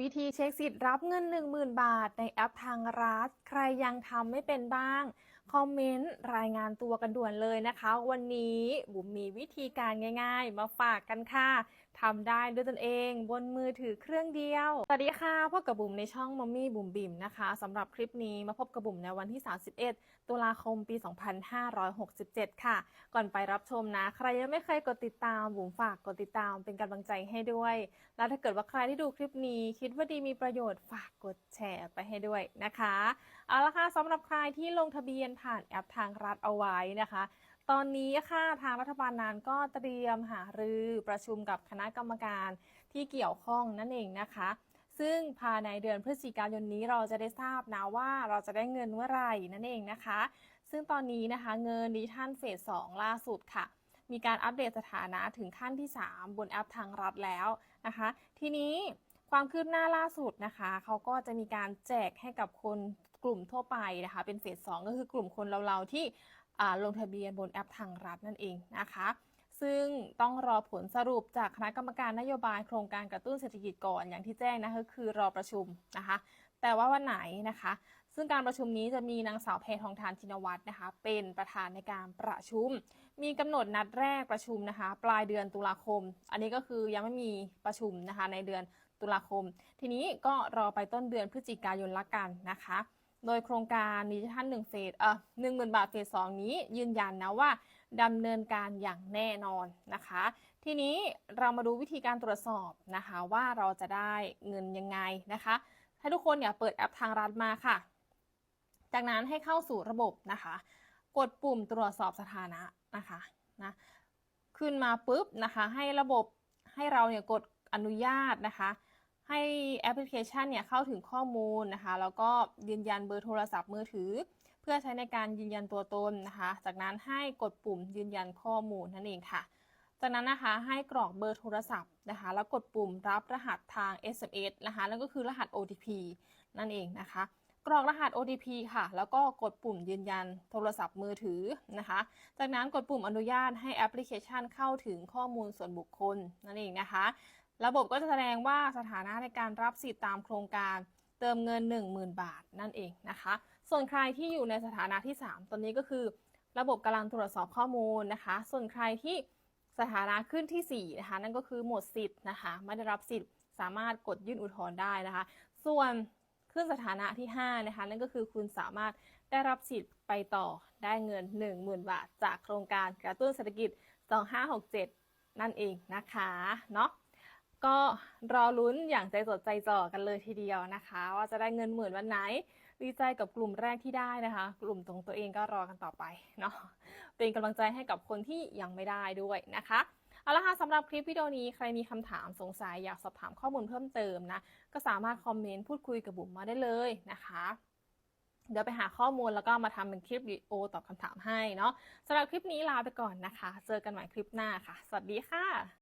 วิธีเช็คสิทธิ์รับเงิน 10,000 บาทในแอปทางรัฐ ใครยังทำไม่เป็นบ้าง คอมเมนต์รายงานตัวกันด่วนเลยนะคะ วันนี้บุ๋มมีวิธีการง่ายๆ มาฝากกันค่ะทำได้ด้วยตนเองบนมือถือเครื่องเดียว สวัสดีค่ะพบกับบุ๋มในช่องมัมมี่บุ๋มบิ๋มนะคะสำหรับคลิปนี้มาพบกับบุ๋มในวันที่ 31 ตุลาคมปี 2567 ค่ะ ก่อนไปรับชมนะ ใครยังไม่เคยกดติดตามบุ๋มฝากกดติดตามเป็นกำลังใจให้ด้วย แล้วถ้าเกิดว่าใครที่ดูคลิปนี้ คิดว่าดีมีประโยชน์ฝากกดแชร์ไปให้ด้วยนะคะเอาละค่ะสำหรับใครที่ลงทะเบียนผ่านแอปทางรัฐเอาไว้นะคะ ตอนนี้ค่ะทางรัฐบาลนั้นก็เตรียมหารือประชุมกับคณะกรรมการที่เกี่ยวข้องนั่นเองนะคะ ซึ่งภายในเดือนพฤศจิกายนนี้เราจะได้ทราบนะว่าเราจะได้เงินเมื่อไหร่นั่นเองนะคะ ซึ่งตอนนี้นะคะเงินดิจิทัลเฟส 2 ล่าสุดค่ะมีการอัปเดตสถานะถึงขั้นที่ 3 บนแอปทางรัฐแล้วนะคะ ทีนี้ ความคืบหน้าล่าสุดนะคะ เขาก็จะมีการแจกให้กับคนกลุ่มทั่วไปนะคะ เป็นเฟส2ก็คือกลุ่มคนเราๆที่ลงทะเบียนบนแอปทางรัฐนั่นเองนะคะ ซึ่งต้องรอผลสรุปจากคณะกรรมการนโยบายโครงการกระตุ้นเศรษฐกิจก่อนอย่างที่แจ้งนะคะคือรอประชุมนะคะ แต่ว่าวันไหนนะคะ ซึ่งการประชุมนี้จะมีนางสาวแพทองทานชินวัตรนะคะ เป็นประธานในการประชุม มีกำหนดนัดแรกประชุมนะคะ ปลายเดือนตุลาคม อันนี้ก็คือยังไม่มีประชุมนะคะในเดือน ตุลาคม ทีนี้ก็รอไปต้นเดือนพฤศจิกายนละกันนะคะ โดยโครงการดิจิทัลหนึ่งเฟสเอ่อหนึ่งหมื่นบาทเฟสสองนี้ยืนยันนะว่าดำเนินการอย่างแน่นอนนะคะ ทีนี้เรามาดูวิธีการตรวจสอบนะคะว่าเราจะได้เงินยังไงนะคะ ให้ทุกคนเนี่ยเปิดแอปทางรัฐมาค่ะ จากนั้นให้เข้าสู่ระบบนะคะ กดปุ่มตรวจสอบสถานะนะคะนะขึ้นมาปุ๊บนะคะให้ระบบให้เราเนี่ยกดอนุญาตนะคะ ให้แอปพลิเคชันเนี่ยเข้าถึงข้อมูลนะคะ แล้วก็ยืนยันเบอร์โทรศัพท์มือถือ เพื่อใช้ในการยืนยันตัวตนนะคะ จากนั้นให้กดปุ่มยืนยันข้อมูลนั่นเองค่ะ จากนั้นนะคะให้กรอกเบอร์โทรศัพท์นะคะ แล้วกดปุ่มรับรหัสทาง SMS นะคะแล้วก็คือรหัส OTP นั่นเองนะคะ กรอกรหัส OTP ค่ะ แล้วก็กดปุ่มยืนยันโทรศัพท์มือถือนะคะ จากนั้นกดปุ่มอนุญาตให้แอปพลิเคชันเข้าถึงข้อมูลส่วนบุคคลนั่นเองนะคะ ระบบก็จะแสดงว่าสถานะในการรับสิทธิ์ตามโครงการเติมเงิน 10,000 บาทนั่นเองนะคะ ส่วนใครที่อยู่ในสถานะที่ 3 ตอนนี้ก็คือ ระบบกำลังตรวจสอบข้อมูลนะคะ ส่วนใครที่สถานะขึ้นที่4นะคะนั่นก็คือหมดสิทธิ์นะคะไม่ได้รับสิทธิ์สามารถกดยื่นอุทธรณ์ได้นะคะ ส่วนขึ้นสถานะที่5นะคะนั่นก็คือคุณสามารถได้รับสิทธิ์ไปต่อได้เงิน 10,000 บาท จากโครงการกระตุ้นเศรษฐกิจ 2567 นั่นเองนะคะเนาะ ก็รอลุ้นอย่างใจจดใจจ่อกันเลยทีเดียวนะคะ ว่าจะได้เงินหมื่นวันไหน ดีใจกับกลุ่มแรกที่ได้นะคะ กลุ่มตรงตัวเองก็รอกันต่อไปเนาะเป็นกำลังใจให้กับคนที่ยังไม่ได้ด้วยนะคะเอาละค่ะสำหรับคลิปวิดีโอนี้ใครมีคำถามสงสัยอยากสอบถามข้อมูลเพิ่มเติมนะ ก็สามารถคอมเมนต์พูดคุยกับบุ๋มมาได้เลยนะคะเดี๋ยวไปหาข้อมูลแล้วก็มาทำเป็นคลิปวิดีโอตอบคำถามให้เนาะสำหรับคลิปนี้ลาไปก่อนนะคะ เจอกันใหม่คลิปหน้าค่ะ สวัสดีค่ะ